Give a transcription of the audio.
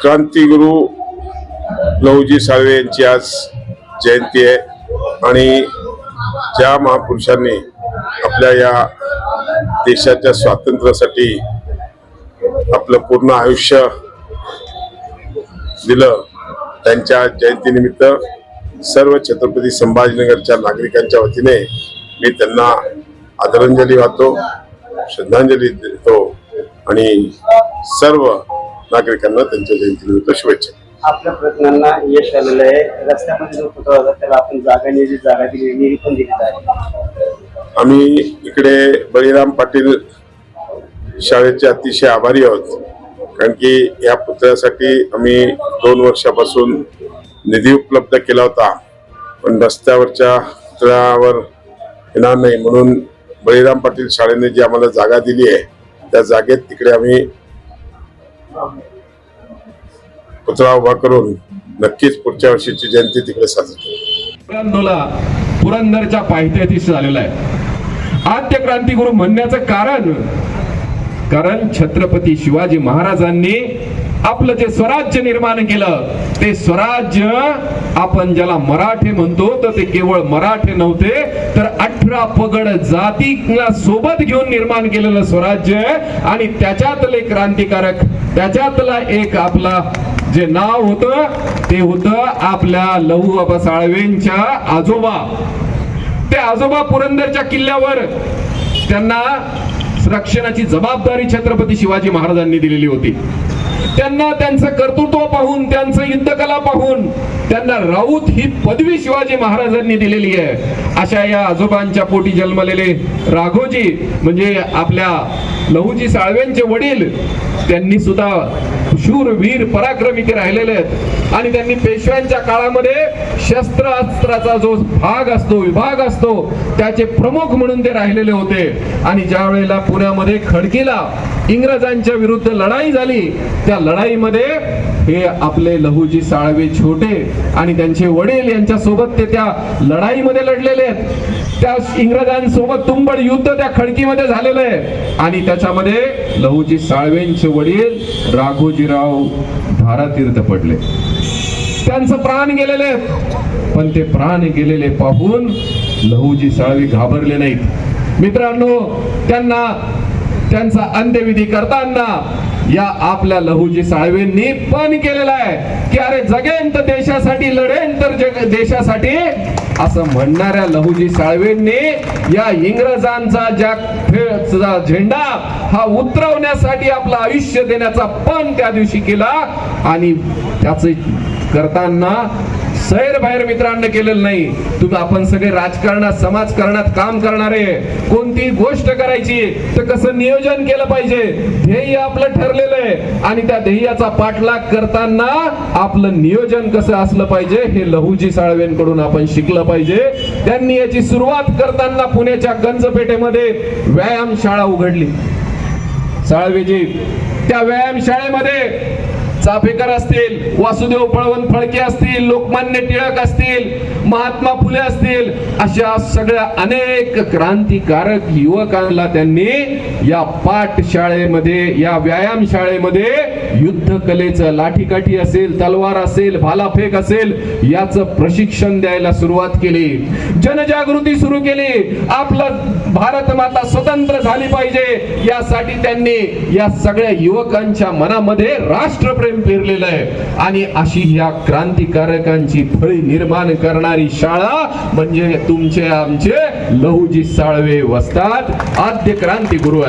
क्रांतिगुरु लहुजी साळवे यांची आज जयंती आहे आणि ज्या महापुरुषांनी आपल्या या देशाच्या स्वातंत्र्यासाठी आपलं पूर्ण आयुष्य दिलं त्यांच्या जयंतीनिमित्त सर्व छत्रपती संभाजीनगरच्या नागरिकांच्या वतीने मी त्यांना आदरांजली वाहतो श्रद्धांजली देतो आणि सर्व नागरिकांना त्यांच्या जयंतीनिमित्त शुभेच्छा. आपल्या प्रयत्नांना यश आलेलं आहे. रस्त्यामध्ये जो पुतळा होता त्याला आपण जागा निधी जागा दिली निधी पण दिलेला आहे. आम्ही इकडे बळीराम पाटील शाळेचे अतिशय आभारी आहोत. कारण की या पुतळ्यासाठी आम्ही दोन वर्षापासून निधी उपलब्ध केला होता. पण रस्त्यावरच्या पुतळ्यावर येणार नाही म्हणून बळीराम पाटील शाळेने जी आम्हाला जागा दिली आहे त्या जागेत तिकडे आम्ही पुतळा उभा करून नक्कीच पुढच्या वर्षीची जयंती तिकडे साजरी पुरंदोला पुरंदरच्या पायथ्याशी झालेला आहे. आद्य क्रांतिगुरु म्हणण्याचं कारण कारण छत्रपती शिवाजी महाराजांनी आपलं जे स्वराज्य निर्माण केलं ते स्वराज्य आपण ज्याला मराठे म्हणतो तर ते केवळ मराठे नव्हते तर अठरा पगड जातीला सोबत घेऊन निर्माण केलेलं स्वराज्य आणि त्याच्यातले क्रांतिकारक त्याच्यातला एक आपला जे नाव होतं ते होतं आपल्या लहू बाबा साळवेंच्या आजोबा. ते आजोबा पुरंदरच्या किल्ल्यावर त्यांना रक्षणाची जबाबदारी छत्रपती शिवाजी महाराजांनी दिलेली होती. त्यांना त्यांचं कर्तृत्व पाहून त्यांचं युद्धकला पाहून त्यांना राऊत ही पदवी शिवाजी महाराजांनी दिलेली आहे. अशा या आजोबांच्या पोटी जन्मलेले राघोजी म्हणजे आपल्या लहूजी साळवेंचे वडील त्यांनी सुद्धा शूर वीर पराक्रमी ते राहिलेले आहेत. आणि त्यांनी पेशव्यांच्या काळामध्ये शस्त्र अस्त्राचा जो भाग असतो विभाग असतो त्याचे प्रमुख म्हणून ते राहिलेले होते. आणि ज्या वेळेला पुण्यामध्ये खडकीला इंग्रजांच्या विरुद्ध लढाई झाली त्या लढाईमध्ये हे आपले लहूजी साळवे छोटे आणि त्यांचे वडील यांच्या सोबत ते त्या लढाईमध्ये लढलेले आहेत. त्या इंग्रजांसोबत तुंबड युद्ध त्या खडकीमध्ये झालेलं आहे. आणि त्याच्यामध्ये लहूजी साळवेंचे वडील राघोजीराव धारातीर्थ पडले. त्यांचं प्राण गेलेले पण ते प्राण गेलेले पाहून लहूजी साळवी घाबरले नाहीत. मित्रांनो त्यांना त्यांचा अंत्यविधी करताना या आपल्या लहूजी साळवेंनी पण केलेला आहे की अरे जगेन तर देशासाठी लढेन तर जग देशासाठी असं म्हणणाऱ्या लहूजी साळवेंनी या इंग्रजांचा ज्या फे- झेंडा हा उतरवण्यासाठी आपलं आयुष्य देण्याचा पण त्या दिवशी केला आणि त्याचे करताना सैर बाहेर मित्रांनो केलेलं नाही. तुम्ही आपण सगळे राजकारणात समाजकारणात काम करणारे कोणती गोष्ट करायची तर कसं नियोजन केलं पाहिजे ध्येय आपलं ठरलेलं आहे. आणि त्या ध्येयाचा पाठलाग करताना आपलं नियोजन कसं असलं पाहिजे हे लहूजी साळवेंकडून आपण शिकलं पाहिजे. त्यांनी याची सुरुवात करताना पुण्याच्या गंजपेठेमध्ये व्यायाम शाळा उघडली. साळवेजी त्या व्यायाम शाळेमध्ये चाफेकर असतील वासुदेव पळवण फळके असतील लोकमान्य टिळक असतील महात्मा फुले असतील अशा सगळ्या अनेक क्रांतिकारक युवकांना त्यांनी या पाठशाळेमध्ये या व्यायाम शाळेमध्ये युद्ध कलेचं लाठीकाठी असेल तलवार असेल भालाफेक असेल याचं प्रशिक्षण द्यायला सुरुवात केली. जनजागृती सुरू केली. आपलं भारत माता स्वतंत्र झाली पाहिजे. यासाठी त्यांनी या सगळ्या युवकांच्या मनामध्ये राष्ट्रप्रेम पेरलेलं आहे. आणि अशी ह्या क्रांतिकारकांची फळी निर्माण करणारी शाळा म्हणजे तुमचे आमचे लहुजी साळवे वसतात. आद्य क्रांती गुरु आहे.